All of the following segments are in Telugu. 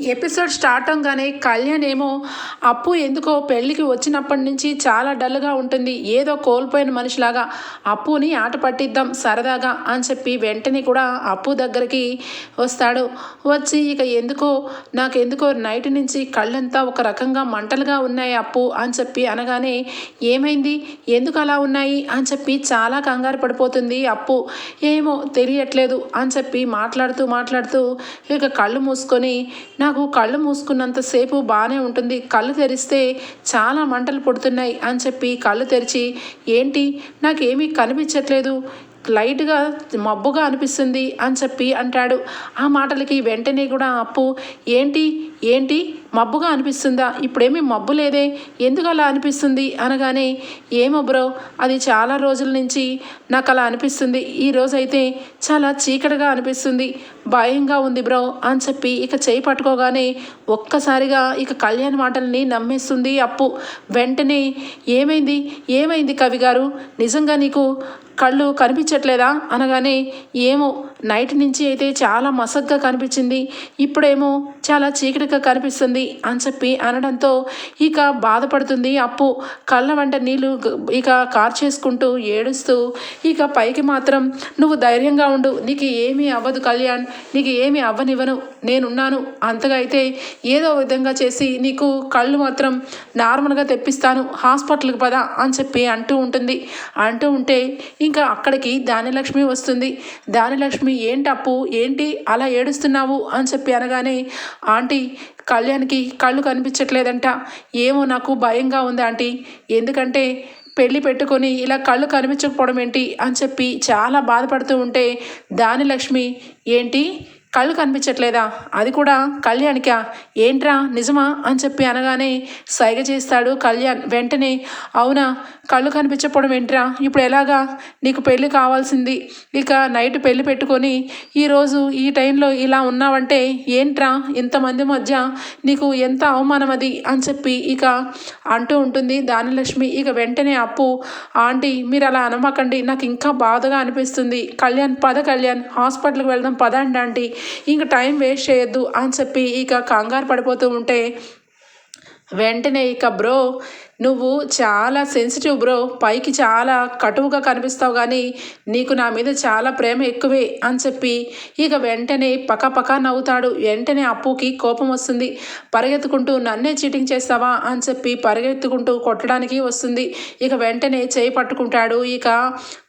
ఎపిసోడ్ స్టార్ట్ అవగానే కళ్యాణ్ ఏమో అప్పు ఎందుకో పెళ్ళికి వచ్చినప్పటి నుంచి చాలా డల్గా ఉంటుంది. ఏదో కోల్పోయిన మనిషిలాగా అప్పుని ఆట పట్టిద్దాం సరదాగా అని చెప్పి వెంటనే కూడా అప్పు దగ్గరికి వస్తాడు. వచ్చి ఇక ఎందుకో నాకు ఎందుకో నైట్ నుంచి కళ్ళంతా ఒక రకంగా మంటలుగా ఉన్నాయి అప్పు అని చెప్పి అనగానే ఏమైంది? ఎందుకు అలా ఉన్నాయి? అని చెప్పి చాలా కంగారు పడిపోతుంది అప్పు. ఏమో తెలియట్లేదు అని చెప్పి మాట్లాడుతూ మాట్లాడుతూ ఇక కళ్ళు మూసుకొని నాకు కళ్ళు మూసుకున్నంతసేపు బాగానే ఉంటుంది. కళ్ళు తెరిస్తే చాలా మంటలు పుడుతున్నాయి అని చెప్పి కళ్ళు తెరిచి ఏంటి? నాకేమీ కనిపించట్లేదు. లైట్గా మబ్బుగా అనిపిస్తుంది అని చెప్పి అంటాడు. ఆ మాటలకి వెంటనే కూడా అప్పు ఏంటి? ఏంటి? మబ్బుగా అనిపిస్తుందా? ఇప్పుడేమీ మబ్బు లేదే? ఎందుకు అలా అనిపిస్తుంది? అనగానే ఏమో బ్రో అది చాలా రోజుల నుంచి నాకు అలా అనిపిస్తుంది. ఈ రోజైతే చాలా చీకటిగా అనిపిస్తుంది. భయంగా ఉంది బ్రో అని చెప్పి ఇక చేయి పట్టుకోగానే ఒక్కసారిగా ఇక కళ్యాణ్ మాటల్ని నమ్మేస్తుంది అప్పు. వెంటనే ఏమైంది? ఏమైంది కవి గారు నిజంగా నీకు కళ్ళు కనిపించట్లేదా? అనగానే ఏమో నైట్ నుంచి అయితే చాలా మసగ్గా కనిపించింది. ఇప్పుడేమో చాలా చీకటిగా కనిపిస్తుంది అని చెప్పి అనడంతో ఇక బాధపడుతుంది. అప్పు కళ్ళ వంట నీళ్ళు ఇక కార్చేసుకుంటూ ఏడుస్తూ ఇక పైకి మాత్రం నువ్వు ధైర్యంగా ఉండు. నీకు ఏమీ అవ్వదు కళ్యాణ్. నీకు ఏమీ అవ్వనివ్వను. నేనున్నాను. అంతగా అయితే ఏదో విధంగా చేసి నీకు కళ్ళు మాత్రం నార్మల్గా తెప్పిస్తాను. హాస్పిటల్కి పదా అని చెప్పి అంటూ ఉంటుంది. అంటూ ఉంటే ఇంకా అక్కడికి దానిలక్ష్మి వస్తుంది. దానిలక్ష్మి ఏంటి అప్పు ఏంటి? అలా ఏడుస్తున్నావు? అని చెప్పి అనగానే ఆంటీ కళ్యాణ్కి కళ్ళు కనిపించట్లేదంట. ఏమో నాకు భయంగా ఉంది ఆంటీ. ఎందుకంటే పెళ్ళి పెట్టుకొని ఇలా కళ్ళు కనిపించకపోవడం ఏంటి? అని చెప్పి చాలా బాధపడుతూ ఉంటే దానిలక్ష్మి ఏంటి? కళ్ళు కనిపించట్లేదా? అది కూడా కళ్యాణ్కా. ఏంట్రా నిజమా? అని చెప్పి అనగానే సైగ చేస్తాడు కళ్యాణ్ వెంటనే. అవునా కళ్ళు కనిపించకపోవడం ఏంట్రా? ఇప్పుడు ఎలాగా? నీకు పెళ్ళి కావాల్సింది. ఇక నైట్ పెళ్ళి పెట్టుకొని ఈరోజు ఈ టైంలో ఇలా ఉన్నావంటే ఏంట్రా ఇంతమంది మధ్య నీకు ఎంత అవమానం అది? అని చెప్పి ఇక అంటూ ఉంటుంది దానిలక్ష్మి. ఇక వెంటనే అప్పు ఆంటీ మీరు అలా అనమాకండి. నాకు ఇంకా బాధగా అనిపిస్తుంది. కళ్యాణ్ పద కళ్యాణ్. హాస్పిటల్కి వెళ్దాం పద అండి ఆంటీ. ఇంక టైం వేస్ట్ చేయొద్దు అని చెప్పి ఇక కంగారు పడిపోతూ ఉంటే వెంటనే ఇక బ్రో నువ్వు చాలా సెన్సిటివ్ బ్రో పైకి చాలా కటువుగా కనిపిస్తావు కానీ నీకు నా మీద చాలా ప్రేమ ఎక్కువే అని చెప్పి ఇక వెంటనే పక్కపక్క నవ్వుతాడు. వెంటనే అప్పుకి కోపం వస్తుంది. పరిగెత్తుకుంటూ నన్నే చీటింగ్ చేస్తావా అని చెప్పి పరిగెత్తుకుంటూ కొట్టడానికి వస్తుంది. ఇక వెంటనే చేయి పట్టుకుంటాడు. ఇక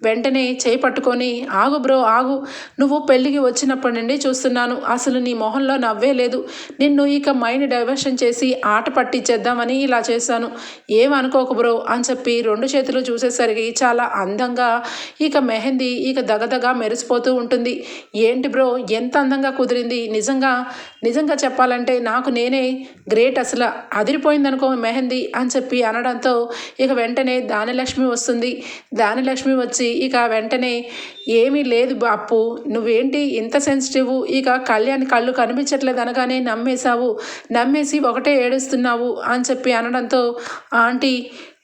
వెంటనే చేయి పట్టుకొని ఆగు బ్రో ఆగు. నువ్వు పెళ్ళికి వచ్చినప్పటి నుండి చూస్తున్నాను. అసలు నీ మొహంలో నవ్వే లేదు. నిన్ను ఇక మైండ్ డైవర్షన్ చేసి ఆట పట్టించేద్దామని ఇలా చేశాను. ఏమనుకోకు బ్రో అని చెప్పి రెండు చేతులు చూసేసరికి చాలా అందంగా ఇక మెహందీ ఇక దగదగ మెరిసిపోతూ ఉంటుంది. ఏంటి బ్రో ఎంత అందంగా కుదిరింది? నిజంగా నిజంగా చెప్పాలంటే నాకు నేనే గ్రేట్ అసలు. అదిరిపోయిందనుకో మెహందీ అని చెప్పి అనడంతో ఇక వెంటనే దానిలక్ష్మి వస్తుంది. దానిలక్ష్మి వచ్చి ఇక వెంటనే ఏమీ లేదు అప్పు నువ్వేంటి ఇంత సెన్సిటివ్? ఇక కళ్యాణ్ కళ్ళు కనిపించట్లేదు అనగానే నమ్మేశావు. నమ్మేసి ఒకటే ఏడుస్తున్నావు అని చెప్పి అనడంతో ఆంటీ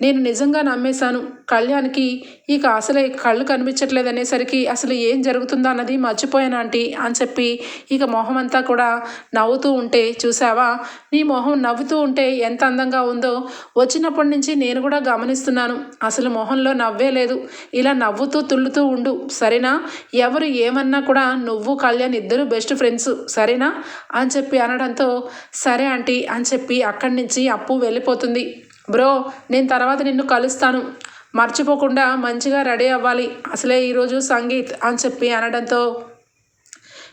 నేను నిజంగా నమ్మేశాను. కళ్యాణ్కి ఇక అసలే కళ్ళు కనిపించట్లేదు అనేసరికి అసలు ఏం జరుగుతుందో అన్నది మర్చిపోయాను ఆంటీ అని చెప్పి ఇక మొహం అంతా కూడా నవ్వుతూ ఉంటే చూసావా నీ మొహం నవ్వుతూ ఉంటే ఎంత అందంగా ఉందో వచ్చినప్పటి నుంచి నేను కూడా గమనిస్తున్నాను. అసలు మొహంలో నవ్వే లేదు. ఇలా నవ్వుతూ తుల్లుతూ ఉండు. సరేనా? ఎవరు ఏమన్నా కూడా నువ్వు కళ్యాణ్ ఇద్దరు బెస్ట్ ఫ్రెండ్స్ సరేనా? అని చెప్పి అనడంతో సరే ఆంటీ అని చెప్పి అక్కడి నుంచి అప్పు వెళ్ళిపోతుంది. బ్రో నేను తర్వాత నిన్ను కలుస్తాను. మర్చిపోకుండా మంచిగా రెడీ అవ్వాలి. అసలే ఈరోజు సంగీత్ అని చెప్పి అనడంతో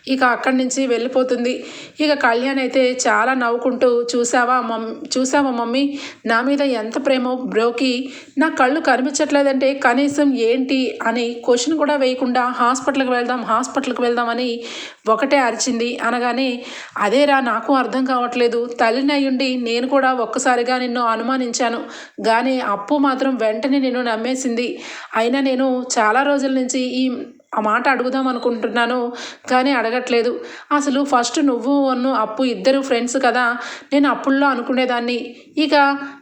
ఇక అక్కడి నుంచి వెళ్ళిపోతుంది. ఇక కళ్యాణ్ అయితే చాలా నవ్వుకుంటూ చూసావా మమ్ చూసావా మమ్మీ? నా మీద ఎంత ప్రేమో బ్రోకి? నా కళ్ళు కనిపించట్లేదంటే కనీసం ఏంటి? అని క్వశ్చన్ కూడా వేయకుండా హాస్పిటల్కి వెళ్దాం హాస్పిటల్కి వెళ్దామని ఒకటే అరిచింది. అనగానే అదేరా నాకు అర్థం కావట్లేదు. తల్లిని అయ్యుండి నేను కూడా ఒక్కసారిగా నిన్ను అనుమానించాను. కానీ అప్పు మాత్రం వెంటనే నేను నమ్మేసింది. అయినా నేను చాలా రోజుల నుంచి ఈ ఆ మాట అడుగుదాం అనుకుంటున్నాను కానీ అడగట్లేదు. అసలు ఫస్ట్ నువ్వు అన్ను అప్పు ఇద్దరు ఫ్రెండ్స్ కదా నేను అప్పుల్లో అనుకునేదాన్ని. ఇక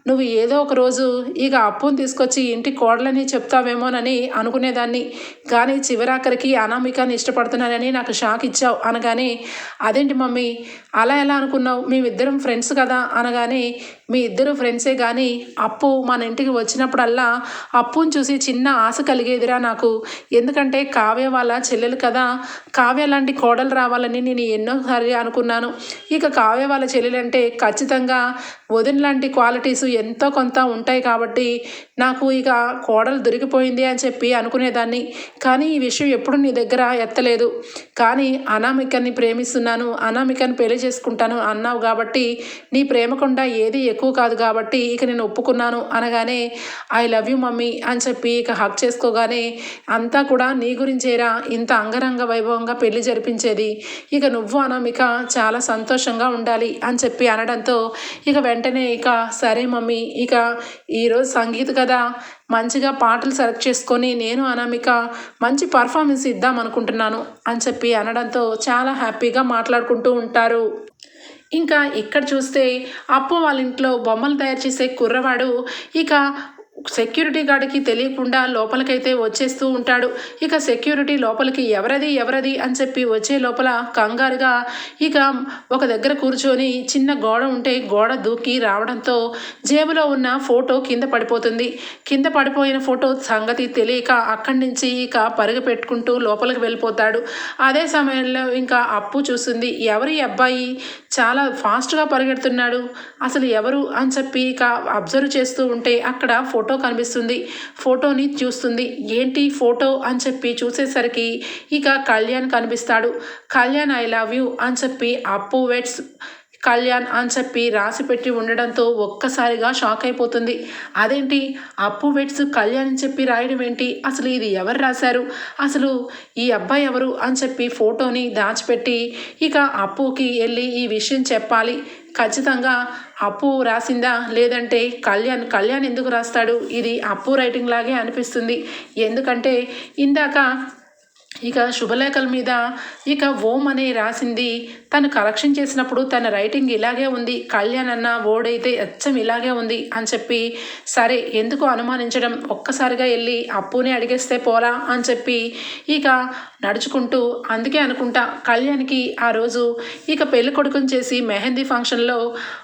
నువ్వు ఏదో ఒక రోజు ఇక అప్పును తీసుకొచ్చి ఇంటి కోడలని చెప్తావేమోనని అనుకునేదాన్ని. కానీ చివరాఖరికి అనామికాన్ని ఇష్టపడుతున్నానని నాకు షాక్ ఇచ్చావు అనగానే అదేంటి మమ్మీ అలా ఎలా అనుకున్నావు? మేమిద్దరం ఫ్రెండ్స్ కదా అనగానే మీ ఇద్దరు ఫ్రెండ్సే కానీ అప్పు మన ఇంటికి వచ్చినప్పుడల్లా అప్పును చూసి చిన్న ఆశ కలిగేదిరా నాకు. ఎందుకంటే కావ్య వాళ్ళ చెల్లెలు కదా. కావ్య లాంటి కోడలు రావాలని నేను ఎన్నోసారి అనుకున్నాను. ఇక కావ్య వాళ్ళ చెల్లెలంటే ఖచ్చితంగా వదిన లాంటి క్వాలిటీస్ ఎంతో కొంత ఉంటాయి కాబట్టి నాకు ఇక కోడలు దొరికిపోయింది అని చెప్పి అనుకునేదాన్ని. కానీ ఈ విషయం ఎప్పుడు నీ దగ్గర ఎత్తలేదు. కానీ అనామికని ప్రేమిస్తున్నాను అనామికని పెళ్ళి చేసుకుంటాను అన్నావు కాబట్టి నీ ప్రేమకుండా ఏది ఎక్కువ కాదు కాబట్టి ఇక నేను ఒప్పుకున్నాను అనగానే ఐ లవ్ యూ మమ్మీ అని చెప్పి ఇక హక్ చేసుకోగానే అంతా కూడా నీ గురించేరా ఇంత అంగరంగ వైభవంగా పెళ్ళి జరిపించేది. ఇక నువ్వు అనామిక చాలా సంతోషంగా ఉండాలి అని చెప్పి అనడంతో ఇక వెంటనే ఇక సరే మమ్మీ ఇక ఈరోజు సంగీత్ కదా మంచిగా పాటలు సెలెక్ట్ చేసుకొని నేను అనామిక మంచి పర్ఫార్మెన్స్ ఇద్దాం అనుకుంటున్నాను అని చెప్పి అనడంతో చాలా హ్యాపీగా మాట్లాడుకుంటూ ఉంటారు. ఇంకా ఇక్కడ చూస్తే అప్పు వాళ్ళ ఇంట్లో బొమ్మలు తయారు చేసే కుర్రవాడు ఇక సెక్యూరిటీ గార్డ్కి తెలియకుండా లోపలికైతే వచ్చేస్తూ ఉంటాడు. ఇక సెక్యూరిటీ లోపలికి ఎవరది ఎవరది అని చెప్పి వచ్చే లోపల కంగారుగా ఇక ఒక దగ్గర కూర్చొని చిన్న గోడ ఉంటే గోడ దూకి రావడంతో జేబులో ఉన్న ఫోటో కింద పడిపోతుంది. కింద పడిపోయిన ఫోటో సంగతి తెలియక అక్కడి నుంచి ఇక పరుగు పెట్టుకుంటూ లోపలికి వెళ్ళిపోతాడు. అదే సమయంలో ఇంకా అప్పు చూస్తుంది. ఎవరి అబ్బాయి చాలా ఫాస్ట్గా పరిగెడుతున్నాడు. అసలు ఎవరు అని చెప్పి ఇక అబ్జర్వ్ చేస్తూ ఉంటే అక్కడ ఫోటో ఫోటో కనిపిస్తుంది. ఫోటోని చూస్తుంది. ఏంటి ఫోటో అని చెప్పి చూసేసరికి ఇక కళ్యాణ్ కనిపిస్తాడు. కళ్యాణ్ ఐ లవ్ యూ అని చెప్పి అప్పు వెట్స్ కళ్యాణ్ అని చెప్పి రాసి పెట్టి ఉండడంతో ఒక్కసారిగా షాక్ అయిపోతుంది. అదేంటి? అప్పు వెట్స్ కళ్యాణ్ అని చెప్పి రాయడం ఏంటి? అసలు ఇది ఎవరు రాశారు? అసలు ఈ అబ్బాయి ఎవరు? అని చెప్పి ఫోటోని దాచిపెట్టి ఇక అప్పుకి వెళ్ళి ఈ విషయం చెప్పాలి. ఖచ్చితంగా అప్పు రాసిందా? లేదంటే కళ్యాణ్ కళ్యాణ్ ఎందుకు రాస్తాడు? ఇది అప్పు రైటింగ్ లాగే అనిపిస్తుంది. ఎందుకంటే ఇందాక ఇక శుభలేఖల మీద ఇక ఓం అని రాసింది. తను కరెక్షన్ చేసినప్పుడు తన రైటింగ్ ఇలాగే ఉంది. కళ్యాణ్ అన్న ఓడైతే అచ్చం ఇలాగే ఉంది అని చెప్పి సరే ఎందుకు అనుమానించడం? ఒక్కసారిగా వెళ్ళి అప్పునే అడిగేస్తే పోరా అని చెప్పి ఇక నడుచుకుంటూ అందుకే అనుకుంటా కళ్యాణ్కి ఆ రోజు ఇక పెళ్ళి కొడుకుని చేసి మెహందీ ఫంక్షన్లో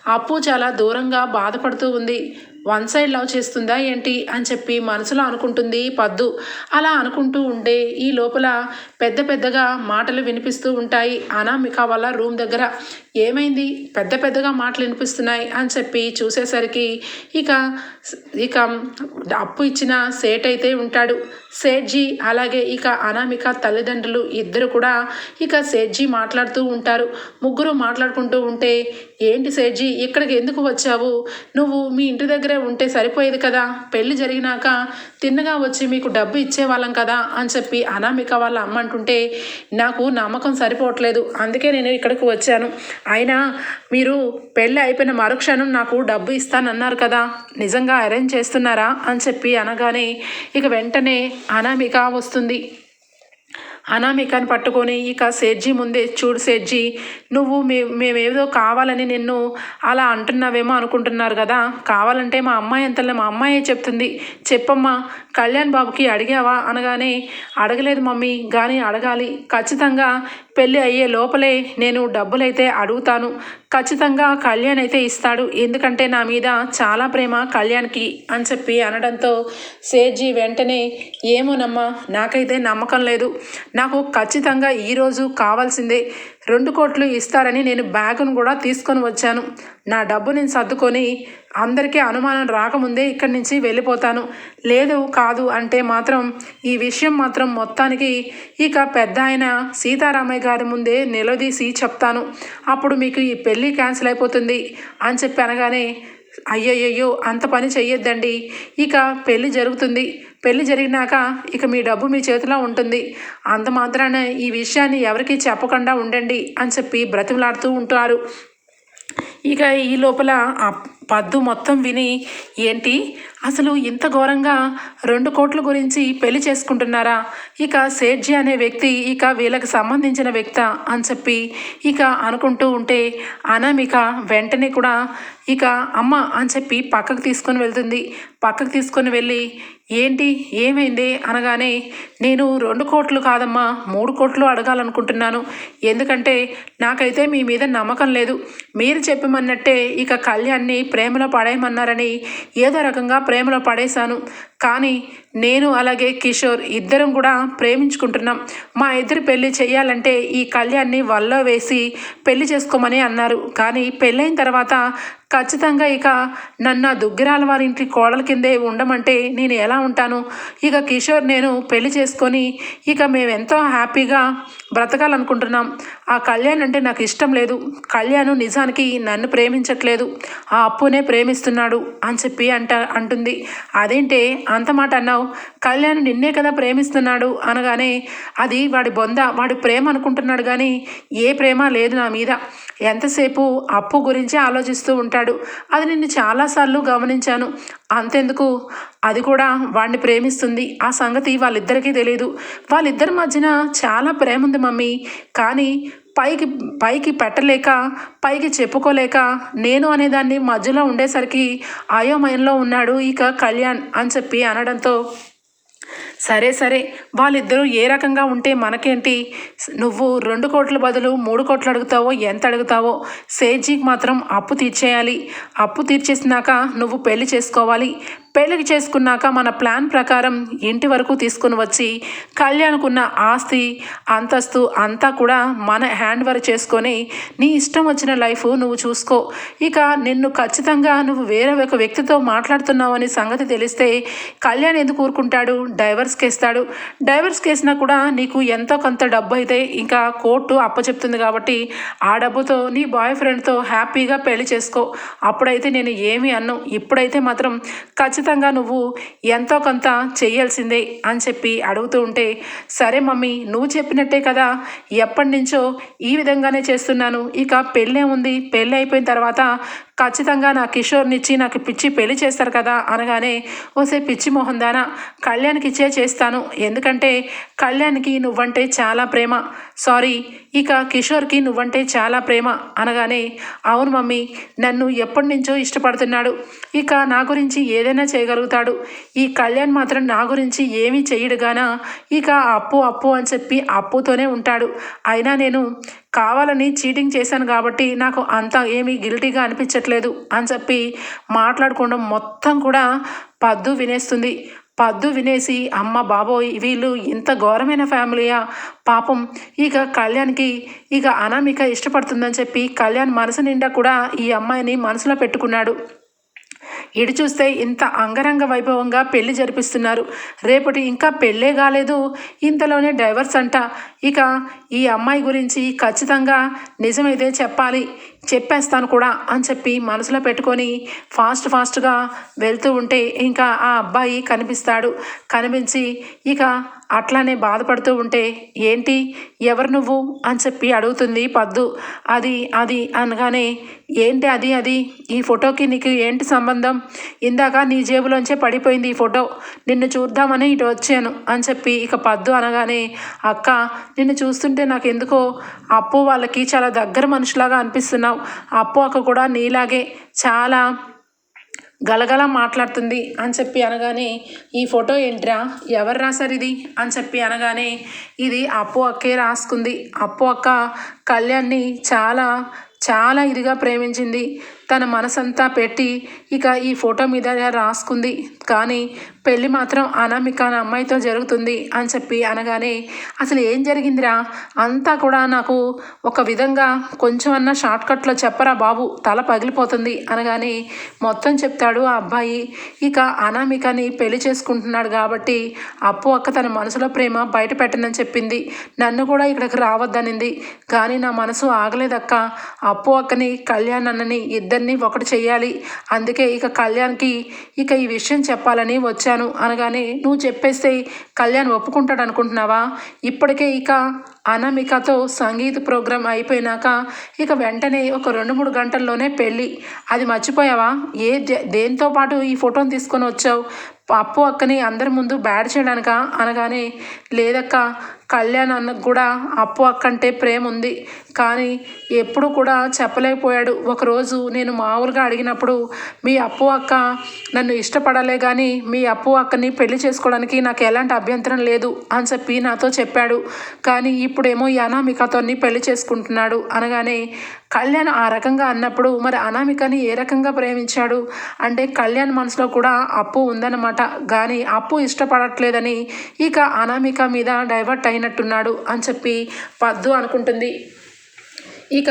అప్పు చాలా దూరంగా బాధపడుతూ ఉంది. వన్ సైడ్ లవ్ చేస్తుందా ఏంటి అని చెప్పి మనసులో అనుకుంటుంది పద్దు. అలా అనుకుంటూ ఉండే ఈ లోపల పెద్ద పెద్దగా మాటలు వినిపిస్తూ ఉంటాయి. అనామిక వాళ్ళ రూమ్ దగ్గర ఏమైంది? పెద్ద పెద్దగా మాటలు వినిపిస్తున్నాయి అని చెప్పి చూసేసరికి ఇక ఇక అప్పు ఇచ్చిన సేట్ అయితే ఉంటాడు. సేట్జీ అలాగే ఇక అనామిక తల్లిదండ్రులు ఇద్దరు కూడా ఇక సేట్జీ మాట్లాడుతూ ఉంటారు. ముగ్గురు మాట్లాడుకుంటూ ఉంటే ఏంటి సేట్జీ ఇక్కడికి ఎందుకు వచ్చావు? నువ్వు మీ ఇంటి దగ్గరే ఉంటే సరిపోయేది కదా. పెళ్ళి జరిగినాక తిన్నగా వచ్చి మీకు డబ్బు ఇచ్చేవాళ్ళం కదా అని చెప్పి అనామిక వాళ్ళ అమ్మ అంటుంటే నాకు నమ్మకం సరిపోవట్లేదు. అందుకే నేను ఇక్కడికి వచ్చాను. అయినా మీరు పెళ్ళి అయిపోయిన మరుక్షణం నాకు డబ్బు ఇస్తానన్నారు కదా. నిజంగా అరేంజ్ చేస్తున్నారా? అని చెప్పి అనగానే ఇక వెంటనే అనామిక వస్తుంది. అనామికని పట్టుకొని ఇక సేట్జీ ముందే చూడు సేట్జీ నువ్వు మే మేమేదో కావాలని నిన్ను అలా అంటున్నావేమో అనుకుంటున్నారు కదా. కావాలంటే మా అమ్మాయి అంతలే మా అమ్మాయే చెప్తుంది. చెప్పమ్మా కళ్యాణ్ బాబుకి అడిగావా? అనగానే అడగలేదు మమ్మీ కానీ అడగాలి. ఖచ్చితంగా పెళ్ళి అయ్యే లోపలే నేను డబ్బులైతే అడుగుతాను. ఖచ్చితంగా కళ్యాణ్ అయితే ఇస్తాడు. ఎందుకంటే నా మీద చాలా ప్రేమ కళ్యాణ్కి అని చెప్పి అనడంతో సేట్జీ వెంటనే ఏమోనమ్మా నాకైతే నమ్మకం లేదు. నాకు ఖచ్చితంగా ఈరోజు కావాల్సిందే. రెండు కోట్లు ఇస్తారని నేను బ్యాగును కూడా తీసుకొని వచ్చాను. నా డబ్బు నేను సర్దుకొని అందరికీ అనుమానం రాకముందే ఇక్కడి నుంచి వెళ్ళిపోతాను. లేదు కాదు అంటే మాత్రం ఈ విషయం మాత్రం మొత్తానికి ఇక పెద్ద ఆయన సీతారామయ్య గారి ముందే నిలదీసి చెప్తాను. అప్పుడు మీకు ఈ పెళ్ళి క్యాన్సిల్ అయిపోతుంది అని చెప్పి అనగానే అయ్యయ్యో అంత పని చెయ్యొద్దండి. ఇక పెళ్ళి జరుగుతుంది. పెళ్ళి జరిగినాక ఇక మీ డబ్బు మీ చేతిలో ఉంటుంది. అంత మాత్రాన ఈ విషయాన్ని ఎవరికీ చెప్పకుండా ఉండండి అని చెప్పి బ్రతిమలాడుతూ ఉంటారు. ఇక ఈ లోపల పద్దు మొత్తం విని ఏంటి అసలు ఇంత ఘోరంగా రెండు కోట్ల గురించి పెళ్ళి చేసుకుంటున్నారా? ఇక సేట్జీ అనే వ్యక్తి ఇక వీళ్ళకి సంబంధించిన వ్యక్త అని చెప్పి ఇక అనుకుంటూ ఉంటే అనామిక వెంటనే కూడా ఇక అమ్మ అని చెప్పి పక్కకు తీసుకొని వెళ్తుంది. పక్కకు తీసుకొని వెళ్ళి ఏంటి ఏమైంది? అనగానే నేను రెండు కోట్లు కాదమ్మా మూడు కోట్లు అడగాలనుకుంటున్నాను. ఎందుకంటే నాకైతే మీ మీద నమ్మకం లేదు. మీరు చెప్పమన్నట్టే ఇక కళ్యాణ్ని ప్రేమలో పడేయమన్నారని ఏదో రకంగా ప్రేమలో పడేశాను. కానీ నేను అలాగే కిషోర్ ఇద్దరం కూడా ప్రేమించుకుంటున్నాం. మా ఇద్దరు పెళ్ళి చేయాలంటే ఈ కళ్యాణ్ని వల్లో వేసి పెళ్ళి చేసుకోమని అన్నారు. కానీ పెళ్ళైన తర్వాత ఖచ్చితంగా ఇక నన్ను దుగ్గిరాల వారి ఇంటి కోడల కిందే ఉండమంటే నేను ఎలా ఉంటాను? ఇక కిషోర్ నేను పెళ్ళి చేసుకొని ఇక మేము ఎంతో హ్యాపీగా బ్రతకాలనుకుంటున్నాం. ఆ కళ్యాణ్ అంటే నాకు ఇష్టం లేదు. కళ్యాణ్ నిజానికి నన్ను ప్రేమించట్లేదు. ఆ అప్పునే ప్రేమిస్తున్నాడు అని చెప్పి అంట అంటుంది. అదేంటే అంత మాట అన్నావు. కళ్యాణ్ నిన్నే కదా ప్రేమిస్తున్నాడు అనగానే అది వాడి బొంద వాడి ప్రేమ అనుకుంటున్నాడు కానీ ఏ ప్రేమ లేదు నా మీద. ఎంతసేపు అప్పు గురించి ఆలోచిస్తూ ఉంటాడు. అది నిన్ను చాలాసార్లు గమనించాను. అంతెందుకు? అది కూడా వాడిని ప్రేమిస్తుంది. ఆ సంగతి వాళ్ళిద్దరికీ తెలియదు వాళ్ళిద్దరి మధ్యన చాలా ప్రేమ ఉంది మమ్మీ. కానీ పైకి పైకి పెట్టలేక పైకి చెప్పుకోలేక నేను అనేదాన్ని మధ్యలో ఉండేసరికి అయోమయంలో ఉన్నాడు ఇక కళ్యాణ్ అని చెప్పి అనడంతో సరే సరే వాళ్ళిద్దరూ ఏ రకంగా ఉంటే మనకేంటి? నువ్వు రెండు కోట్ల బదులు మూడు కోట్లు అడుగుతావో ఎంత అడుగుతావో? సేజీకి మాత్రం అప్పు తీర్చేయాలి. అప్పు తీర్చేసినాక నువ్వు పెళ్ళి చేసుకోవాలి. పెళ్ళికి చేసుకున్నాక మన ప్లాన్ ప్రకారం ఇంటి వరకు తీసుకుని వచ్చి కళ్యాణ్కున్న ఆస్తి అంతస్తు అంతా కూడా మన హ్యాండ్ వర్క్ చేసుకొని నీ ఇష్టం వచ్చిన లైఫ్ నువ్వు చూసుకో. ఇక నిన్ను ఖచ్చితంగా నువ్వు వేరే ఒక వ్యక్తితో మాట్లాడుతున్నావు అనే సంగతి తెలిస్తే కళ్యాణ్ ఎందుకు ఊరుకుంటాడు? డైవర్స్ కేస్తాడు. డైవర్స్ కేసినా కూడా నీకు ఎంతో కొంత డబ్బు అయితే ఇంకా కోర్టు అప్పచెప్తుంది కాబట్టి ఆ డబ్బుతో నీ బాయ్ ఫ్రెండ్తో హ్యాపీగా పెళ్ళి చేసుకో. అప్పుడైతే నేను ఏమి అన్ను. ఇప్పుడైతే మాత్రం ఖచ్చితంగా ఖచ్చితంగా నువ్వు ఎంతో కొంత చేయాల్సిందే అని చెప్పి అడుగుతూ ఉంటే సరే మమ్మీ నువ్వు చెప్పినట్టే కదా ఎప్పటి నుంచో ఈ విధంగానే చేస్తున్నాను. ఇక పెళ్ళే ఉంది పెళ్ళి అయిపోయిన తర్వాత ఖచ్చితంగా నా కిషోర్నిచ్చి నాకు పిచ్చి పెళ్ళి చేస్తారు కదా అనగానే ఓసే పిచ్చి మోహన్ దానా కళ్యాణ్కి ఇచ్చే చేస్తాను. ఎందుకంటే కళ్యాణ్కి నువ్వంటే చాలా ప్రేమ. సారీ ఇక కిషోర్కి నువ్వంటే చాలా ప్రేమ. అనగానే అవును మమ్మీ నన్ను ఎప్పటి నుంచో ఇష్టపడుతున్నాడు. ఇక నా గురించి ఏదైనా చేయగలుగుతాడు. ఈ కళ్యాణ్ మాత్రం నా గురించి ఏమీ చేయడుగానా ఇక అప్పు అప్పు అని చెప్పి అప్పుతోనే ఉంటాడు. అయినా నేను కావాలని చీటింగ్ చేశాను కాబట్టి నాకు అంత ఏమీ గిల్టీగా అనిపించట్లేదు అని చెప్పి మాట్లాడుకోవడం మొత్తం కూడా పద్దు వినేస్తుంది. పద్దు వినేసి అమ్మ బాబోయ్ వీళ్ళు ఇంత ఘోరమైన ఫ్యామిలీయా? పాపం ఇక కళ్యాణ్కి ఇక అనామిక ఇష్టపడుతుందని చెప్పి కళ్యాణ్ మనసు నిండా కూడా ఈ అమ్మాయిని మనసులో పెట్టుకున్నాడు. ఇటు చూస్తే ఇంత అంగరంగ వైభవంగా పెళ్ళి జరిపిస్తున్నారు. రేపటి ఇంకా పెళ్ళే కాలేదు. ఇంతలోనే డైవర్స్ అంట. ఇక ఈ అమ్మాయి గురించి ఖచ్చితంగా నిజమైతే చెప్పాలి. చెప్పేస్తాను కూడా అని చెప్పి మనసులో పెట్టుకొని ఫాస్ట్ ఫాస్ట్గా వెళ్తూ ఉంటే ఇంకా ఆ అబ్బాయి కనిపిస్తాడు. కనిపించి ఇక అట్లానే బాధపడుతూ ఉంటే ఏంటి? ఎవరు నువ్వు? అని చెప్పి అడుగుతుంది పద్దు. అది అది అనగానే ఏంటి అది అది? ఈ ఫోటోకి నీకు ఏంటి సంబంధం? ఇందాక నీ జేబులోంచే పడిపోయింది ఈ ఫోటో. నిన్ను చూద్దామని ఇటు వచ్చాను అని చెప్పి ఇక పద్దు అనగానే అక్క నిన్ను చూస్తుంటే నాకు ఎందుకో అప్పు వాళ్ళకి చాలా దగ్గర మనుషులాగా అనిపిస్తున్నావు. అప్పు అక్క కూడా నీలాగే చాలా గలగల మాట్లాడుతుంది అని చెప్పి అనగానే ఈ ఫోటో ఏంట్రా? ఎవరు రాశారు ఇది? అని చెప్పి అనగానే ఇది అప్పు అక్కే రాసుకుంది. అప్పు అక్క కళ్యాణ్ని చాలా చాలా ఇదిగా ప్రేమించింది. తన మనసంతా పెట్టి ఇక ఈ ఫోటో మీద రాసుకుంది. కానీ పెళ్ళి మాత్రం అనామిక నా అమ్మాయితో జరుగుతుంది అని చెప్పి అనగానే అసలు ఏం జరిగిందిరా? అంతా కూడా నాకు ఒక విధంగా కొంచెం అన్న షార్ట్కట్లో చెప్పరా బాబు తల పగిలిపోతుంది అనగానే మొత్తం చెప్తాడు ఆ అబ్బాయి. ఇక అనామికని పెళ్ళి చేసుకుంటున్నాడు కాబట్టి అప్పు అక్క తన మనసులో ప్రేమ బయట పెట్టనని చెప్పింది. నన్ను కూడా ఇక్కడికి రావద్దనింది. కానీ నా మనసు ఆగలేదక్క. అప్పు అక్కని కళ్యాణ్ అన్నని ఇద్దరిని ఒకటి చెయ్యాలి. అందుకే ఇక కళ్యాణ్కి ఇక ఈ విషయం చెప్పాలని వచ్చాను. అనగానే నువ్వు చెప్పేస్తే కళ్యాణ్ ఒప్పుకుంటాడు అనుకుంటున్నావా? ఇప్పటికే ఇక అనామికతో సంగీత ప్రోగ్రాం అయిపోయినాక ఇక వెంటనే ఒక రెండు మూడు గంటల్లోనే పెళ్ళి. అది మర్చిపోయావా? ఏ దే- దేంతో పాటు ఈ ఫోటోని తీసుకొని వచ్చావు? అప్పు అక్కని అందరి ముందు బ్యాడ్ చేయడానిక అనగానే లేదక్క కళ్యాణ్ అన్నకు కూడా అప్పు అక్క అంటే ప్రేమ ఉంది. కానీ ఎప్పుడు కూడా చెప్పలేకపోయాడు. ఒకరోజు నేను మామూలుగా అడిగినప్పుడు మీ అప్పు అక్క నన్ను ఇష్టపడాలే కానీ మీ అప్పు అక్కని పెళ్ళి చేసుకోవడానికి నాకు ఎలాంటి అభ్యంతరం లేదు అని చెప్పి నాతో చెప్పాడు. కానీ ఇప్పుడేమో యానామికతోని పెళ్ళి చేసుకుంటున్నాడు అనగానే కళ్యాణ్ ఆ రకంగా అన్నప్పుడు మరి అనామికని ఏ రకంగా ప్రేమించాడు? అంటే కళ్యాణ్ మనసులో కూడా అప్పు ఉందన్నమాట. కానీ అప్పు ఇష్టపడట్లేదని ఇక అనామిక మీద డైవర్ట్ అయినట్టున్నాడు అని చెప్పి పద్దు అనుకుంటుంది. ఇక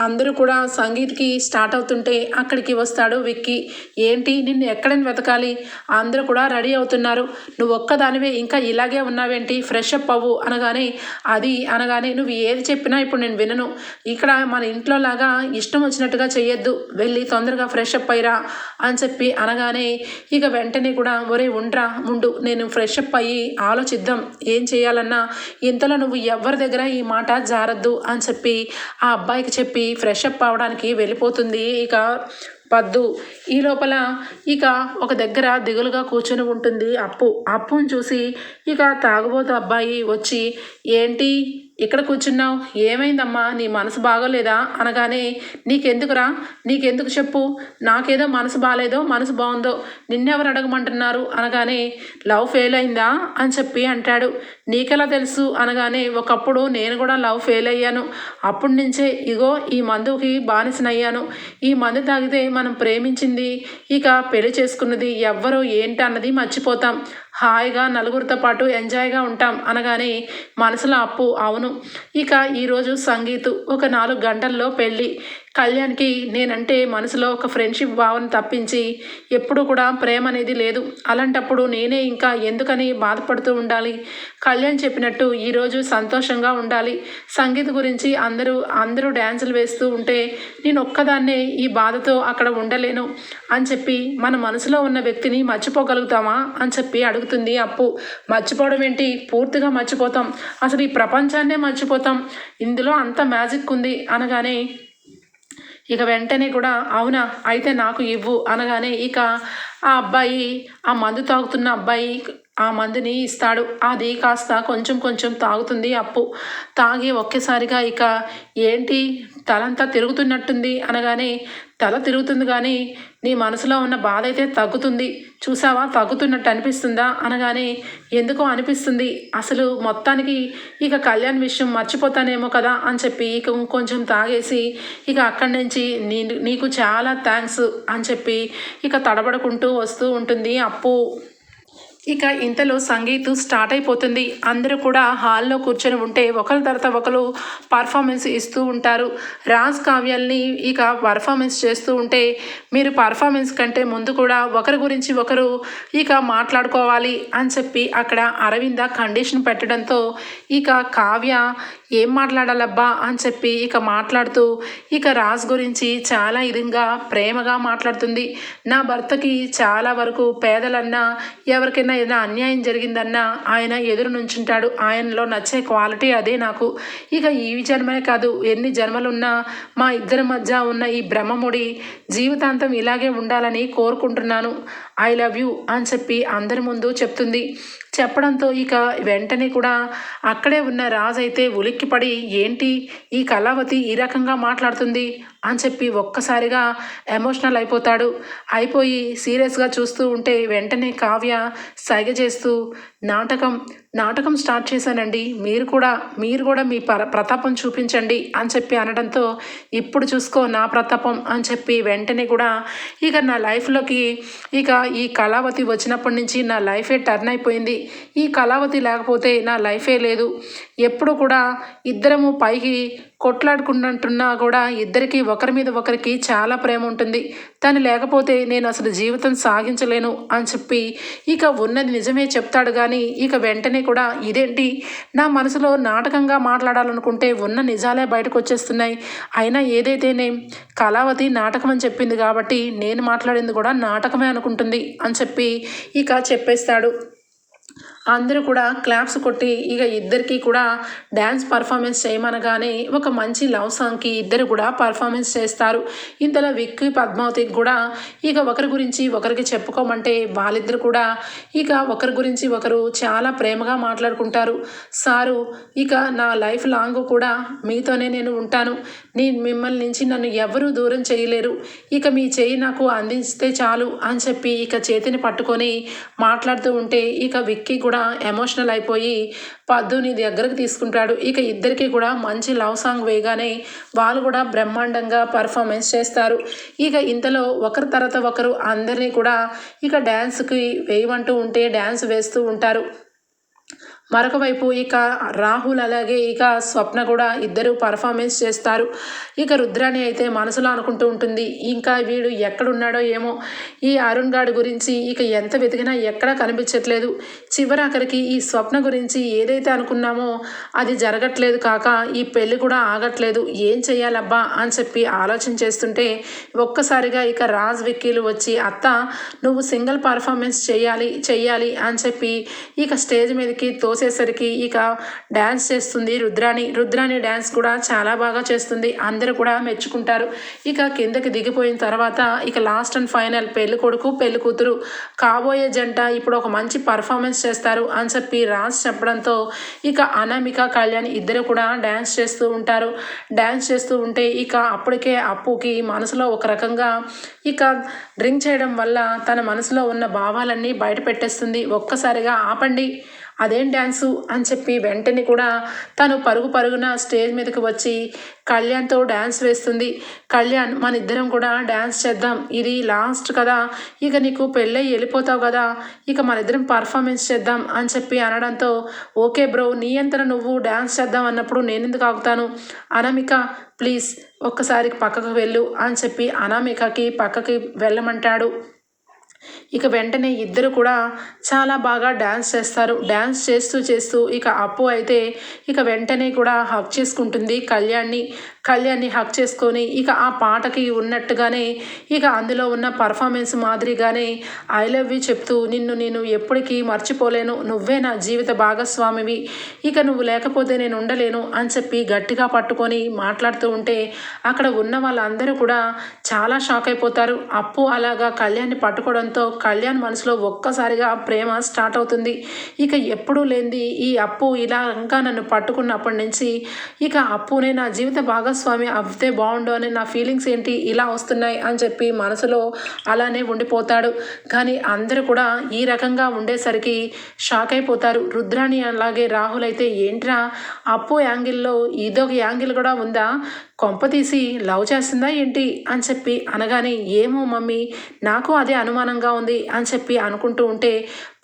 అందరూ కూడా సంగీత్కి స్టార్ట్ అవుతుంటే అక్కడికి వస్తాడు విక్కీ. ఏంటి? నిన్ను ఎక్కడని వెతకాలి? అందరూ కూడా రెడీ అవుతున్నారు. నువ్వు ఒక్కదానివే ఇంకా ఇలాగే ఉన్నావేంటి? ఫ్రెష్ అప్ అవ్వు అనగానే అది అనగానే నువ్వు ఏది చెప్పినా ఇప్పుడు నేను వినను. ఇక్కడ మన ఇంట్లో లాగా ఇష్టం వచ్చినట్టుగా చేయొద్దు వెళ్ళి తొందరగా ఫ్రెష్ అప్ అయ్యిరా అని చెప్పి అనగానే ఇక వెంటనే కూడా ఒరే ఉండ్రా ఉండు. నేను ఫ్రెష్ అప్ అయ్యి ఆలోచిద్దాం. ఏం చేయాలన్నా ఇంతలో నువ్వు ఎవరి దగ్గర ఈ మాట జారద్దు అని చెప్పి ఆ అబ్బాయికి చెప్పి ఫ్రెష్ అప్ అవడానికి వెళ్ళిపోతుంది. ఇక పద్దు ఈ లోపల ఇక ఒక దగ్గర దిగులుగా కూర్చొని ఉంటుంది అప్పు. అప్పును చూసి ఇక తాగుబోతు అబ్బాయి వచ్చి ఏంటి? ఇక్కడ కూర్చున్నావు? ఏమైందమ్మా? నీ మనసు బాగోలేదా? అనగానే నీకెందుకురా? నీకెందుకు చెప్పు? నాకేదో మనసు బాగాలేదో మనసు బాగుందో నిన్నెవరు అడగమంటున్నారు? అనగానే లవ్ ఫెయిల్ అయిందా? అని చెప్పి అంటాడు. నీకెలా తెలుసు? అనగానే ఒకప్పుడు నేను కూడా లవ్ ఫెయిల్ అయ్యాను. అప్పటి నుంచే ఇగో ఈ మందుకి బానిసనయ్యాను. ఈ మందు తాగితే మనం ప్రేమించింది ఇక పెళ్ళి చేసుకున్నది ఎవ్వరు ఏంటి అన్నది మర్చిపోతాం. హాయిగా నలుగురితో పాటు ఎంజాయ్గా ఉంటాం అనగానే మనసులో అప్పు అవును. ఇక ఈరోజు సంగీతు ఒక నాలుగు గంటల్లో పెళ్ళి. కళ్యాణ్కి నేనంటే మనసులో ఒక ఫ్రెండ్షిప్ భావన తప్పించి ఎప్పుడు కూడా ప్రేమ అనేది లేదు. అలాంటప్పుడు నేనే ఇంకా ఎందుకని బాధపడుతూ ఉండాలి? కళ్యాణ్ చెప్పినట్టు ఈరోజు సంతోషంగా ఉండాలి. సంగీత గురించి అందరూ అందరూ డ్యాన్సులు వేస్తూ ఉంటే నేను ఒక్కదాన్నే ఈ బాధతో అక్కడ ఉండలేను అని చెప్పి మన మనసులో ఉన్న వ్యక్తిని మర్చిపోగలుగుతామా అని చెప్పి అడుగుతుంది అప్పు. మర్చిపోవడం ఏంటి? పూర్తిగా మర్చిపోతాం. అసలు ఈ ప్రపంచాన్నే మర్చిపోతాం. ఇందులో అంత మ్యాజిక్ ఉంది అనగానే ఇక వెంటనే కూడా అవునా? అయితే నాకు ఇవ్వు అనగానే ఇక ఆ అబ్బాయి ఆ మందు తాగుతున్న అబ్బాయి ఆ మందుని ఇస్తాడు. అది కాస్త కొంచెం కొంచెం తాగుతుంది అప్పు. తాగి ఒక్కసారిగా ఇక ఏంటి? తలంతా తిరుగుతున్నట్టుంది అనగానే తల తిరుగుతుంది కానీ నీ మనసులో ఉన్న బాధ అయితే తగ్గుతుంది. చూసావా? తగ్గుతున్నట్టు అనిపిస్తుందా? అనగానే ఎందుకో అనిపిస్తుంది. అసలు మొత్తానికి ఇక కళ్యాణ్ విషయం మర్చిపోతానేమో కదా అని చెప్పి ఇక కొంచెం తాగేసి ఇక అక్కడి నుంచి నీ నీకు చాలా థ్యాంక్స్ అని చెప్పి ఇక తడబడుకుంటూ వస్తూ ఉంటుంది. అప్పు ఇక ఇంతలో సంగీత్ స్టార్ట్ అయిపోతుంది. అందరూ కూడా హాల్లో కూర్చొని ఉంటే ఒకరి తర్వాత ఒకరు పర్ఫార్మెన్స్ ఇస్తూ ఉంటారు. రాజ్ కావ్యాల్ని ఇక పర్ఫార్మెన్స్ చేస్తూ ఉంటే మీరు పర్ఫార్మెన్స్ కంటే ముందు కూడా ఒకరి గురించి ఒకరు ఇక మాట్లాడుకోవాలి అని చెప్పి అక్కడ అరవింద కండిషన్ పెట్టడంతో ఇక కావ్య ఏం మాట్లాడాలబ్బా అని చెప్పి ఇక మాట్లాడుతూ ఇక రాజ్ గురించి చాలా ఇదిగా ప్రేమగా మాట్లాడుతుంది. నా భర్తకి చాలా వరకు పేదలన్నా ఎవరికైనా ఏదైనా అన్యాయం జరిగిందన్నా ఆయన ఎదురు నుంచుంటాడు. ఆయనలో నచ్చే క్వాలిటీ అదే నాకు. ఇక ఈ జన్మనే కాదు ఎన్ని జన్మలున్నా మా ఇద్దరి మధ్య ఉన్న ఈ బ్రహ్మముడి జీవితాంతం ఇలాగే ఉండాలని కోరుకుంటున్నాను. ఐ లవ్ యూ అని చెప్పి అందరి ముందు చెప్తుంది. చెప్పడంతో ఇక వెంటనే కూడా అక్కడే ఉన్న రాజు అయితే ఉలిక్కిపడి ఏంటి? ఈ కళావతి ఈ రకంగా మాట్లాడుతుంది? అని చెప్పి ఒక్కసారిగా ఎమోషనల్ అయిపోతాడు. అయిపోయి సీరియస్గా చూస్తూ ఉంటే వెంటనే కావ్య సైగ చేస్తూ నాటకం నాటకం స్టార్ట్ చేశానండి. మీరు కూడా మీరు కూడా మీ పర ప్రతాపం చూపించండి అని చెప్పి అనడంతో ఇప్పుడు చూసుకో నా ప్రతాపం అని చెప్పి వెంటనే కూడా ఇక నా లైఫ్లోకి ఇక ఈ కళావతి వచ్చినప్పటి నుంచి నా లైఫే టర్న్ అయిపోయింది. ఈ కళావతి లేకపోతే నా లైఫే లేదు. ఎప్పుడు కూడా ఇద్దరము పైకి కొట్లాడుకుంటున్నా కూడా ఇద్దరికి ఒకరి మీద ఒకరికి చాలా ప్రేమ ఉంటుంది. తను లేకపోతే నేను అసలు జీవితం సాగించలేను అని చెప్పి ఇక ఉన్నది నిజమే చెప్తాడు కానీ ఇక వెంటనే కూడా ఇదేంటి? నా మనసులో నాటకంగా మాట్లాడాలనుకుంటే ఉన్న నిజాలే బయటకు వచ్చేస్తున్నాయి. అయినా ఏదైతేనే కళావతి నాటకం అని చెప్పింది కాబట్టి నేను మాట్లాడింది కూడా నాటకమే అనుకుంటుంది అని చెప్పి ఇక చెప్పేస్తాడు. అందరూ కూడా క్లాప్స్ కొట్టి ఇక ఇద్దరికి కూడా డ్యాన్స్ పర్ఫార్మెన్స్ చేయమనగానే ఒక మంచి లవ్ సాంగ్కి ఇద్దరు కూడా పర్ఫార్మెన్స్ చేస్తారు. ఇంతలో విక్కీ పద్మావతికి కూడా ఇక ఒకరి గురించి ఒకరికి చెప్పుకోమంటే వాళ్ళిద్దరు కూడా ఇక ఒకరి గురించి ఒకరు చాలా ప్రేమగా మాట్లాడుకుంటారు. సారు ఇక నా లైఫ్ లాంగ్ కూడా మీతోనే నేను ఉంటాను. నేను మిమ్మల్ని నుంచి నన్ను ఎవరూ దూరం చేయలేరు. ఇక మీ చేయి నాకు అందిస్తే చాలు అని చెప్పి ఇక చేతిని పట్టుకొని మాట్లాడుతూ ఉంటే ఇక విక్కీ కూడా ఎమోషనల్ అయిపోయి పద్దుని దగ్గరకు తీసుకుంటాడు. ఇక ఇద్దరికి కూడా మంచి లవ్ సాంగ్ వేయగానే వాళ్ళు కూడా బ్రహ్మాండంగా పర్ఫార్మెన్స్ చేస్తారు. ఇక ఇంతలో ఒకరి తర్వాత ఒకరు అందరినీ కూడా ఇక డ్యాన్స్కి వేయమంటూ ఉంటే డ్యాన్స్ వేస్తూ ఉంటారు. మరొక వైపు ఇక రాహుల్ అలాగే ఇక స్వప్న కూడా ఇద్దరు పర్ఫార్మెన్స్ చేస్తారు. ఇక రుద్రాణి అయితే మనసులో అనుకుంటూ ఉంటుంది ఇంకా వీడు ఎక్కడున్నాడో ఏమో. ఈ అరుణ్ గాడ్ గురించి ఇక ఎంత వెతికినా ఎక్కడా కనిపించట్లేదు. చివరాఖరికి ఈ స్వప్న గురించి ఏదైతే అనుకున్నామో అది జరగట్లేదు కాక ఈ పెళ్ళి కూడా ఆగట్లేదు. ఏం చెయ్యాలబ్బా అని చెప్పి ఆలోచన చేస్తుంటే ఒక్కసారిగా ఇక రాజ్ విక్కీలు వచ్చి అత్త నువ్వు సింగిల్ పర్ఫార్మెన్స్ చేయాలి చెయ్యాలి అని చెప్పి ఇక స్టేజ్ మీదకి తో తోసేసరికి ఇక డ్యాన్స్ చేస్తుంది రుద్రాణి. రుద్రాణి డ్యాన్స్ కూడా చాలా బాగా చేస్తుంది. అందరూ కూడా మెచ్చుకుంటారు. ఇక కిందకి దిగిపోయిన తర్వాత ఇక లాస్ట్ అండ్ ఫైనల్ పెళ్ళి కొడుకు పెళ్ళి కూతురు కాబోయే జంట ఇప్పుడు ఒక మంచి పర్ఫార్మెన్స్ చేస్తారు అని చెప్పి రాజ్ చెప్పడంతో ఇక అనామిక కళ్యాణ్ ఇద్దరు కూడా డ్యాన్స్ చేస్తూ ఉంటారు. డ్యాన్స్ చేస్తూ ఉంటే ఇక అప్పటికే అప్పుకి మనసులో ఒక రకంగా ఇక డ్రింక్ చేయడం వల్ల తన మనసులో ఉన్న భావాలన్నీ బయట పెట్టేస్తుంది. ఒక్కసారిగా ఆపండి. అదేం డ్యాన్సు అని చెప్పి వెంటనే కూడా తను పరుగు పరుగున స్టేజ్ మీదకి వచ్చి కళ్యాణ్తో డ్యాన్స్ వేస్తుంది. కళ్యాణ్ మన ఇద్దరం కూడా డ్యాన్స్ చేద్దాం. ఇది లాస్ట్ కదా. ఇక నీకు పెళ్ళై వెళ్ళిపోతావు కదా. ఇక మన ఇద్దరం పర్ఫార్మెన్స్ చేద్దాం అని చెప్పి అనడంతో ఓకే బ్రో నీ అంతన నువ్వు డ్యాన్స్ చేద్దాం అన్నప్పుడు నేను ఎందుకు ఆగుతాను? అనామిక ప్లీజ్ ఒక్కసారి పక్కకు వెళ్ళు అని చెప్పి అనామికకి పక్కకి వెళ్ళమంటాడు. ఇక వెంటనే ఇద్దరు కూడా చాలా బాగా డ్యాన్స్ చేస్తారు. డ్యాన్స్ చేస్తూ చేస్తూ ఇక అప్పు అయితే ఇక వెంటనే కూడా హక్ చేసుకుంటుంది కళ్యాణ్ని. కళ్యాణ్ని హక్ చేసుకొని ఇక ఆ పాటకి ఉన్నట్టుగానే ఇక అందులో ఉన్న పర్ఫార్మెన్స్ మాదిరిగానే ఐ లవ్ యూ చెప్తూ నిన్ను నేను ఎప్పటికీ మర్చిపోలేను. నువ్వే నా జీవిత భాగస్వామివి. ఇక నువ్వు లేకపోతే నేను ఉండలేను అని చెప్పి గట్టిగా పట్టుకొని మాట్లాడుతూ ఉంటే అక్కడ ఉన్న వాళ్ళందరూ కూడా చాలా షాక్ అయిపోతారు. అప్పు అలాగా కళ్యాణ్ని పట్టుకోవడంతో కళ్యాణ్ మనసులో ఒక్కసారిగా ప్రేమ స్టార్ట్ అవుతుంది. ఇక ఎప్పుడూ లేనిది ఈ అప్పు ఇలా ఇంకా నన్ను పట్టుకున్నప్పటి నుంచి ఇక అప్పునే నా జీవిత భాగస్వామి అవితే బాగుండు అని నా ఫీలింగ్స్ ఏంటి? ఇలా వస్తున్నాయి అని చెప్పి మనసులో అలానే ఉండిపోతాడు. కానీ అందరూ కూడా ఈ రకంగా ఉండేసరికి షాక్ అయిపోతారు. రుద్రాణి అలాగే రాహుల్ అయితే ఏంట్రా? అప్పు యాంగిల్లో ఇదొక యాంగిల్ కూడా ఉందా? కొంప తీసి లవ్ చేస్తుందా ఏంటి అని చెప్పి అనగానే ఏమో మమ్మీ నాకు అదే అనుమానంగా ఉంది అని చెప్పి అనుకుంటూ ఉంటే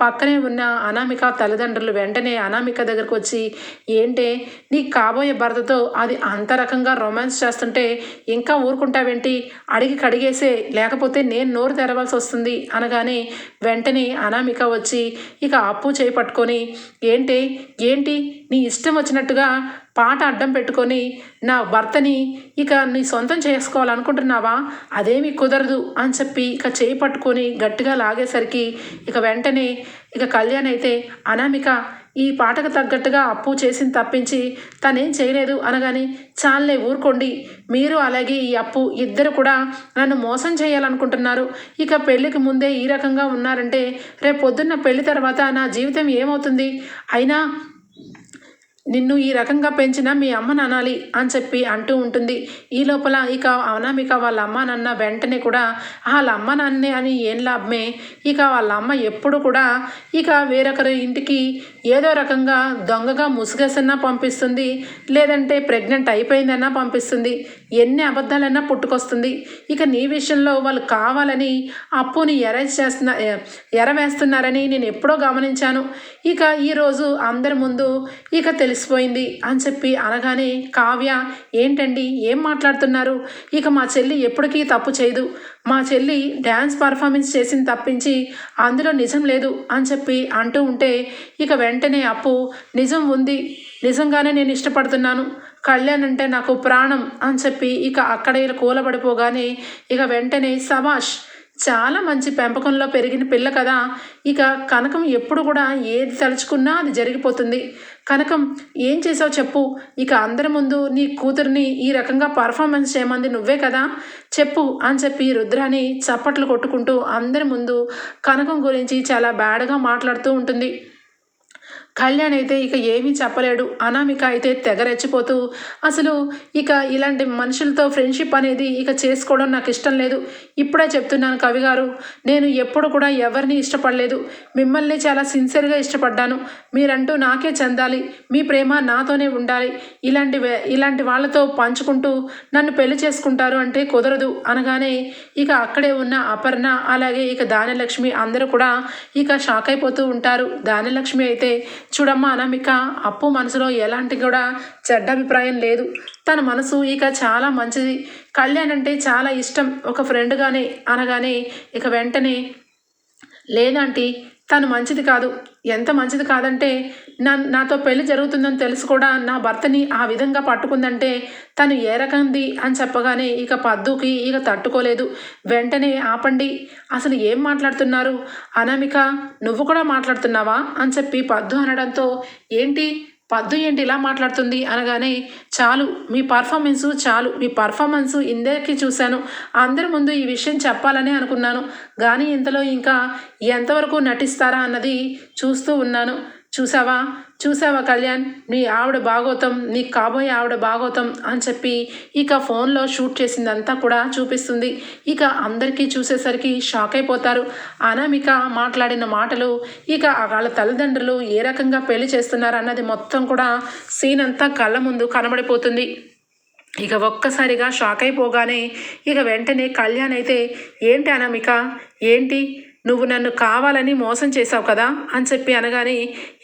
పక్కనే ఉన్న అనామిక తల్లిదండ్రులు వెంటనే అనామిక దగ్గరకు వచ్చి ఏంటే నీ కాబోయే భర్తతో అది అంత రకంగా రొమాన్స్ చేస్తుంటే ఇంకా ఊరుకుంటావేంటి? అడిగి కడిగేసే లేకపోతే నేను నోరు తెరవాల్సి వస్తుంది అనగానే వెంటనే అనామిక వచ్చి ఇక అప్పు చేపట్టుకొని ఏంటి ఏంటి నీ ఇష్టం వచ్చినట్టుగా పాట అడ్డం పెట్టుకొని నా భర్తని ఇక నీ సొంతం చేసుకోవాలనుకుంటున్నావా? అదేమీ కుదరదు అని చెప్పి ఇక చేయి పట్టుకొని గట్టిగా లాగేసరికి ఇక వెంటనే ఇక కళ్యాణ్ అయితే అనామిక ఈ పాటకు తగ్గట్టుగా అప్పు చేసింది తప్పించి తనేం చేయలేదు అనగానే చాలే ఊరుకోండి. మీరు అలాగే ఈ అప్పు ఇద్దరు కూడా నన్ను మోసం చేయాలనుకుంటున్నారు. ఇక పెళ్ళికి ముందే ఈ రకంగా ఉన్నారంటే రేపు పొద్దున్న పెళ్ళి తర్వాత నా జీవితం ఏమవుతుంది? అయినా నిన్ను ఈ రకంగా పెంచిన మీ అమ్మను అనాలి అని చెప్పి అంటూ ఉంటుంది. ఈ లోపల ఇక అనామిక వాళ్ళ అమ్మ నాన్న వెంటనే కూడా వాళ్ళ అమ్మ నాన్నే అని ఏం లాభమే? ఇక వాళ్ళ అమ్మ ఎప్పుడు కూడా ఇక వేరొకరి ఇంటికి ఏదో రకంగా దొంగగా ముసుగేసన్నా పంపిస్తుంది. లేదంటే ప్రెగ్నెంట్ అయిపోయిందన్నా పంపిస్తుంది. ఎన్ని అబద్ధాలైనా పుట్టుకొస్తుంది. ఇక నీ విషయంలో వాళ్ళు కావాలని అప్పుని ఎరేజ్ చేస్తున్న ఎరవేస్తున్నారని నేను ఎప్పుడో గమనించాను. ఇక ఈరోజు అందరి ముందు ఇక తెలిసిపోయింది అని చెప్పి అనగానే కావ్య ఏంటండి? ఏం మాట్లాడుతున్నారు? ఇక మా చెల్లి ఎప్పటికీ తప్పు చేయదు. మా చెల్లి డ్యాన్స్ పర్ఫార్మెన్స్ చేసింది తప్పించి అందులో నిజం లేదు అని చెప్పి అంటూ ఉంటే ఇక వెంటనే అప్పు నిజం ఉంది. నిజంగానే నేను ఇష్టపడుతున్నాను. కళ్యాణ్ అంటే నాకు ప్రాణం అని చెప్పి ఇక అక్కడే కూలబడిపోగానే ఇక వెంటనే సభాష్ చాలా మంచి పెంపకంలో పెరిగిన పిల్ల కదా. ఇక కనకం ఎప్పుడు కూడా ఏది తలుచుకున్నా అది జరిగిపోతుంది. కనకం ఏం చేసావు చెప్పు? ఇక అందరి ముందు నీ కూతుర్ని ఈ రకంగా పర్ఫార్మెన్స్ చేయమంది నువ్వే కదా? చెప్పు అని చెప్పి రుద్రాని చప్పట్లు కొట్టుకుంటూ అందరి ముందు కనకం గురించి చాలా బ్యాడ్గా మాట్లాడుతూ ఉంటుంది. కళ్యాణ్ అయితే ఇక ఏమీ చెప్పలేడు. అనామిక అయితే తెగ రెచ్చిపోతూ అసలు ఇక ఇలాంటి మనుషులతో ఫ్రెండ్షిప్ అనేది ఇక చేసుకోవడం నాకు ఇష్టం లేదు. ఇప్పుడే చెప్తున్నాను కవి గారు నేను ఎప్పుడు కూడా ఎవరిని ఇష్టపడలేదు. మిమ్మల్ని చాలా సిన్సియర్గా ఇష్టపడ్డాను. మీరంటూ నాకే చెందాలి. మీ ప్రేమ నాతోనే ఉండాలి. ఇలాంటి వే- ఇలాంటి వాళ్ళతో పంచుకుంటూ నన్ను పెళ్ళి చేసుకుంటారు అంటే కుదరదు అనగానే ఇక అక్కడే ఉన్న అపర్ణ అలాగే ఇక దానలక్ష్మి అందరూ కూడా ఇక షాక్ అయిపోతూ ఉంటారు. దానలక్ష్మి అయితే చూడమ్మా అనామిక అప్పు మనసులో ఎలాంటి కూడా చెడ్డ అభిప్రాయం లేదు. తన మనసు ఇక చాలా మంచిది. కళ్యాణ్ అంటే చాలా ఇష్టం. ఒక ఫ్రెండ్గానే అనగానే ఇక వెంటనే లేదంటే తను మంచిది కాదు. ఎంత మంచిది కాదంటే నా నాతో పెళ్ళి జరుగుతుందని తెలుసు కూడా నా భర్తని ఆ విధంగా పట్టుకుందంటే తను ఏ రకంది అని చెప్పగానే ఇక పద్దుకి ఇక తట్టుకోలేదు. వెంటనే ఆపండి. అసలు ఏం మాట్లాడుతున్నారు? అనామిక నువ్వు కూడా మాట్లాడుతున్నావా? అని చెప్పి పద్దు అనడంతో ఏంటి? పద్దు ఏంటి ఇలా మాట్లాడుతుంది అనగానే చాలు మీ పర్ఫార్మెన్సు చాలు మీ పర్ఫార్మెన్స్ ఇందరికి చూశాను. అందరి ముందు ఈ విషయం చెప్పాలని అనుకున్నాను. కానీ ఇంతలో ఇంకా ఎంతవరకు నటిస్తారా అన్నది చూస్తూ ఉన్నాను. చూసావా? చూసావా కళ్యాణ్? నీ ఆవిడ భాగోతం నీ కాబోయే ఆవిడ భాగోతం అని చెప్పి ఇక ఫోన్లో షూట్ చేసిందంతా కూడా చూపిస్తుంది. ఇక అందరికీ చూసేసరికి షాక్ అయిపోతారు. అనామిక మాట్లాడిన మాటలు ఇక వాళ్ళ తల్లిదండ్రులు ఏ రకంగా పెళ్ళి చేస్తున్నారు అన్నది మొత్తం కూడా సీన్ అంతా కళ్ళ ముందు కనబడిపోతుంది. ఇక ఒక్కసారిగా షాక్ అయిపోగానే ఇక వెంటనే కళ్యాణ్ అయితే ఏంటి అనామిక? ఏంటి? నువ్వు నన్ను కావాలని మోసం చేశావు కదా అని చెప్పి అనగానే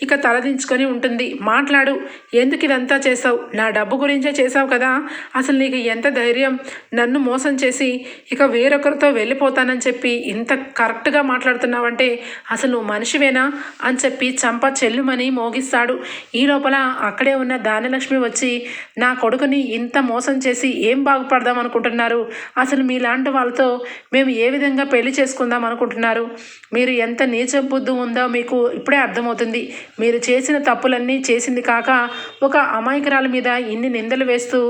ఇక తలదించుకొని ఉంటుంది. మాట్లాడు ఎందుకు ఇదంతా చేసావు నా డబ్బు గురించే చేసావు కదా. అసలు నీకు ఎంత ధైర్యం? నన్ను మోసం చేసి ఇక వేరొకరితో వెళ్ళిపోతానని చెప్పి ఇంత కరెక్ట్గా మాట్లాడుతున్నావంటే అసలు నువ్వు మనిషివేనా అని చెప్పి చంప చెల్లుమని మోగిస్తాడు. ఈ లోపల అక్కడే ఉన్న దానిలక్ష్మి వచ్చి నా కొడుకుని ఇంత మోసం చేసి ఏం బాగుపడదాం అనుకుంటున్నారు? అసలు మీలాంటి వాళ్ళతో మేము ఏ విధంగా పెళ్ళి చేసుకుందాం అనుకుంటున్నారు? మీరు ఎంత నీచ బుద్ధి ఉందో మీకు ఇప్పుడే అర్థమవుతుంది. మీరు చేసిన తప్పులన్నీ చేసింది కాక ఒక అమాయకురాల మీద ఇన్ని నిందలు వేస్తూ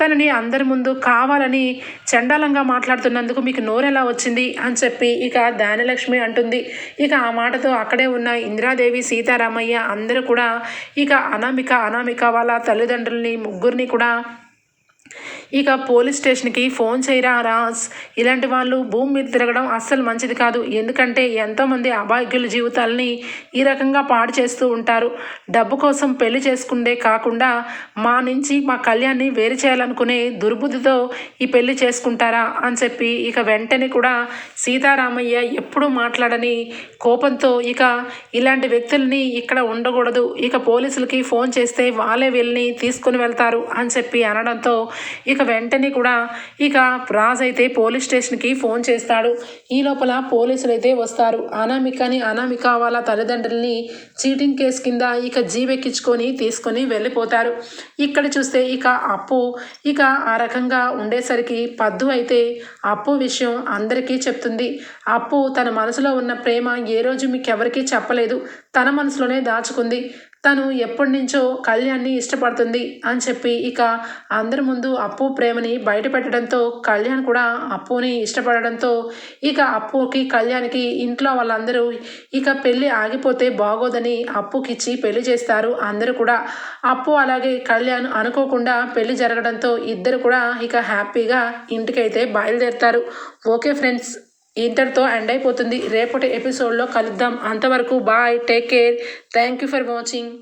తనని అందరి ముందు కావాలని చండాలంగా మాట్లాడుతున్నందుకు మీకు నోరెలా వచ్చింది అని చెప్పి ఇక దానిలక్ష్మి అంటుంది. ఇక ఆ మాటతో అక్కడే ఉన్న ఇందిరాదేవి సీతారామయ్య అందరూ కూడా ఇక అనామిక అనామిక వాళ్ళ తల్లిదండ్రుల్ని ముగ్గురిని కూడా ఇక పోలీస్ స్టేషన్కి ఫోన్ చేయరా రాస్ ఇలాంటి వాళ్ళు భూమి మీద తిరగడం అస్సలు మంచిది కాదు. ఎందుకంటే ఎంతోమంది అభాగ్యుల జీవితాలని ఈ రకంగా పాడు చేస్తూ ఉంటారు. డబ్బు కోసం పెళ్ళి చేసుకుండే కాకుండా మా నుంచి మా కళ్యాణ్ని వేరు చేయాలనుకునే దుర్బుద్ధితో ఈ పెళ్ళి చేసుకుంటారా అని చెప్పి ఇక వెంటనే కూడా సీతారామయ్య ఎప్పుడూ మాట్లాడని కోపంతో ఇక ఇలాంటి వ్యక్తుల్ని ఇక్కడ ఉండకూడదు. ఇక పోలీసులకి ఫోన్ చేస్తే వాళ్ళే వీళ్ళని తీసుకుని వెళ్తారు అని చెప్పి అనడంతో ఇక వెంటనే కూడా ఇక రాజ్ అయితే పోలీస్ స్టేషన్కి ఫోన్ చేస్తాడు. ఈ లోపల పోలీసులు అయితే వస్తారు. అనామికని అనామిక వాళ్ళ తల్లిదండ్రుల్ని చీటింగ్ కేసు కింద ఇక జీవెక్కించుకొని తీసుకొని వెళ్ళిపోతారు. ఇక్కడ చూస్తే ఇక అప్పు ఇక ఆ రకంగా ఉండేసరికి పద్దు అయితే అప్పు విషయం అందరికీ చెప్తుంది. అప్పు తన మనసులో ఉన్న ప్రేమ ఏ రోజు మీకు ఎవరికీ చెప్పలేదు. తన మనసులోనే దాచుకుంది. తను ఎప్పటి నుంచో కళ్యాణ్ని ఇష్టపడుతుంది అని చెప్పి ఇక అందరి ముందు అప్పు ప్రేమని బయట పెట్టడంతో కళ్యాణ్ కూడా అప్పుని ఇష్టపడడంతో ఇక అప్పుకి కళ్యాణ్కి ఇంట్లో వాళ్ళందరూ ఇక పెళ్ళి ఆగిపోతే బాగోదని అప్పుకిచ్చి పెళ్ళి చేస్తారు. అందరూ కూడా అప్పు అలాగే కళ్యాణ్ అనుకోకుండా పెళ్ళి జరగడంతో ఇద్దరు కూడా ఇక హ్యాపీగా ఇంటికైతే బయలుదేరుతారు. ఓకే ఫ్రెండ్స్ ఇంతటితో ఎండ్ అయిపోతుంది. రేపటి ఎపిసోడ్లో కలుద్దాం. అంతవరకు bye take care. Thank you for watching.